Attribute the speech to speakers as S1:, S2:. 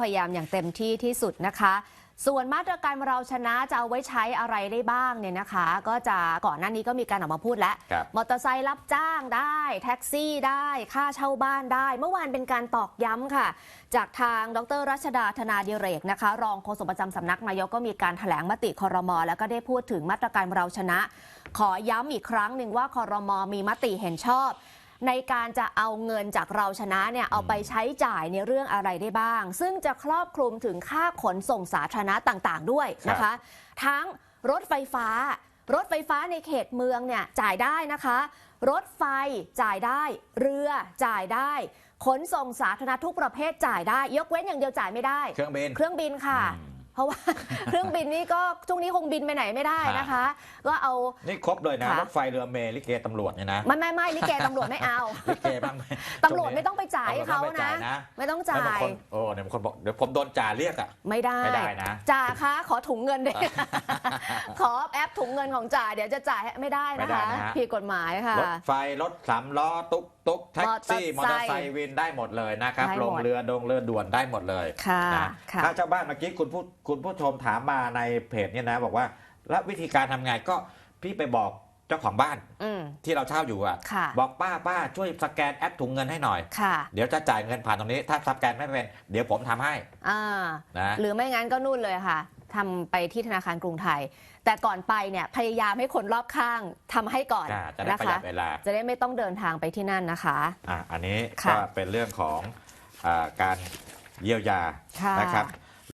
S1: พยายามอย่างเต็มที่ที่สุดนะคะ ส่วนมาตรการเราชนะจะเอาไว้ใช้อะไรได้บ้างเนี่ยนะคะ ก็จะก่อนหน้านี้ก็มีการออกมาพูดแล้ว
S2: ครับ
S1: มอเตอร์ไซค์รับจ้างได้ แท็กซี่ได้ ค่าเช่าบ้านได้ เมื่อวานเป็นการตอกย้ำค่ะ จากทางดรรัชดาธนาดิเรกนะคะ รองโฆษกประจำสำนักนายกก็มีการถแถลงมติคอรมอแล้วก็ได้พูดถึงมาตรการเราชนะ ขอย้ำอีกครั้งหนึ่งว่าคอรมอมีมติเห็นชอบ ในการจะเอาเงินจากเราชนะเนี่ยเอาไปใช้จ่ายในเรื่องอะไรได้บ้าง ซึ่งจะครอบคลุมถึงค่าขนส่งสาธารณะต่างๆ ด้วยนะคะ ทั้งรถไฟฟ้า รถไฟฟ้าในเขตเมืองเนี่ยจ่ายได้นะคะ รถไฟจ่ายได้ เรือจ่ายได้ขนส่งสาธารณะทุกประเภทจ่ายได้ ยกเว้นอย่างเดียวจ่ายไม่ได้
S2: เครื่องบิน
S1: เครื่องบินค่ะ
S2: อืม
S1: เพราะว่า เครื่องบินนี่ก็ช่วงนี้คงบินไปไหนไม่ได้นะคะ ก็เอา
S2: นี่ครบเลยนะ
S1: ค่ะ
S2: รถไฟเรือเมล์ลิเกตำรวจเนี่ยนะ
S1: ไม่ไม่ไม่ลิเกตำรวจไม่เอา
S2: ลิเกบ้างไหม
S1: ตำรวจไม่ต้องไป จ่ายให้เขา
S2: ตำรวจไม่
S1: นะ
S2: ต้องไปจ่ายนะ
S1: ไม่ต้อง
S2: แล้ว
S1: จ่า
S2: บาง
S1: ย
S2: คนโอ้เนี่ยบางคนบอกเดี๋ยวผมโดนจ่าเรียกอะ
S1: ไม่ได้
S2: ไม่ได้นะ
S1: จ่าคะขอถุงเงินด้วย ขอแอปถุงเงินของจ่าเดี๋ยวจะจ่ายให้ไม่ได้
S2: ไม่
S1: นะ
S2: ได้
S1: คะ
S2: นะฮะ
S1: ผิดกฎหมายค่ะ
S2: รถไฟรถสามล้อตุ๊กตุ๊กแท็กซี่
S1: ม
S2: ม
S1: อ
S2: อ
S1: เต
S2: เต
S1: อ
S2: อ
S1: ร์
S2: ร์
S1: ไซ
S2: ไซ
S1: ค์
S2: ค์วินได้หมดเลยนะครับ
S1: ได้หมด
S2: ลงเรือดงเรือด่วนได้หมดเลย
S1: ค่ะ
S2: นะ
S1: ค่ะ
S2: ถ้าชาวบ้านเมื่อกี้คุณผู้คุณผู้ชมถามมาในเพจเนี่ยนะ บอกว่า แล้ววิธีการทำไงก็พี่ไปบอกเจ้าของบ้าน
S1: อืม
S2: ที่เราเช่าอยู่อะ
S1: ค่ะ
S2: บอกป้าป้าช่วยสแกนแอปถุงเงินให้หน่อย
S1: ค่ะ
S2: เดี๋ยวจะจ่ายเงินผ่านตรงนี้ ถ้าสแกนไม่เป็น เดี๋ยวผมทำให้
S1: อ่า
S2: นะ
S1: หรือไม่งั้นก็นู่นเลยค่ะทำไปที่ธนาคารกรุงไทย แต่ก่อนไปเนี่ยพยายามให้คนรอบข้างทำให้ก่อน
S2: อ่าจะได้
S1: นะ
S2: ประหยั
S1: คะ
S2: ดเวลา
S1: จะได้ไม่ต้องเดินทางไปที่นั่นนะคะ
S2: อะอันนี้
S1: ค่ะ
S2: ก็เป็นเรื่องของอาการเยียวยา
S1: ค่ะ
S2: นะครับ